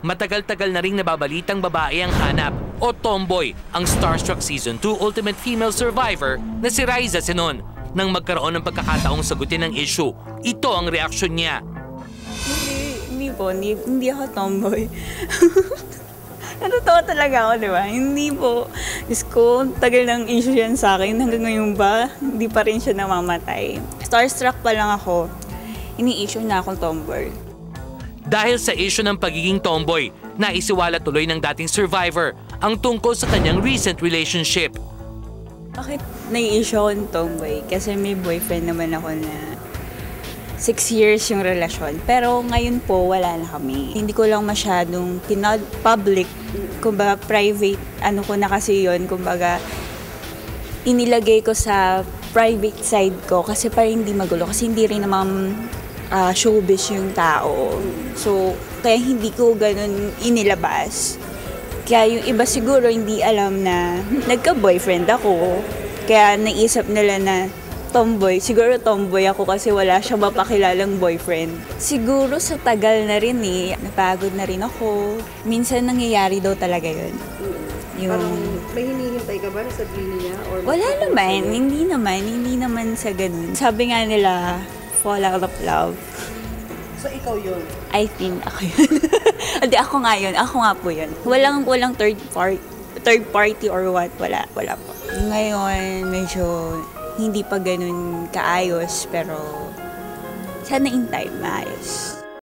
Matagal-tagal na ring nababalitang babae ang hanap o tomboy ang Starstruck Season 2 Ultimate Female Survivor na si Riza Sinon. Nang magkaroon ng pagkakataong sagutin ang issue, ito ang reaksyon niya. Hindi, hindi po. Hindi, hindi ako tomboy. Natotoo talaga ako, di ba? Hindi po. Diyos ko, tagal ng issue yan sa akin. Hanggang ngayon ba, hindi pa rin siya namamatay. Starstruck pa lang ako. Ini-issue na akong tomboy. Dahil sa issue ng pagiging tomboy, naisiwala tuloy ng dating survivor ang tungkol sa kanyang recent relationship. Bakit nai-issue ako ng tomboy? Kasi may boyfriend naman ako na six years yung relasyon. Pero ngayon po, wala na kami. Hindi ko lang masyadong pinod public, kumbaga private, ano ko na kasi yon kumbaga inilagay ko sa private side ko kasi para hindi magulo. Kasi hindi rin naman ah, showbiz yung tao. So, kaya hindi ko ganun inilabas. Kaya yung iba siguro hindi alam na nagka-boyfriend ako. Kaya naisip nila na tomboy. Siguro tomboy ako kasi wala siyang mapakilalang boyfriend. Siguro sa tagal na rin eh, napagod na rin ako. Minsan nangyayari daw talaga yun. Parang Yung... may hinihintay ka ba na sabihin niya? Or Wala naman, hindi naman, hindi naman sa ganun. Sabi nga nila, fall out of love. So ikaw yun. I think ako yun. Hindi, ako nga yun. Ako nga po yun. Walang, walang third part, third party or what. Wala, wala po. Ngayon, medyo hindi pa ganun kaayos, pero sana in time, maayos.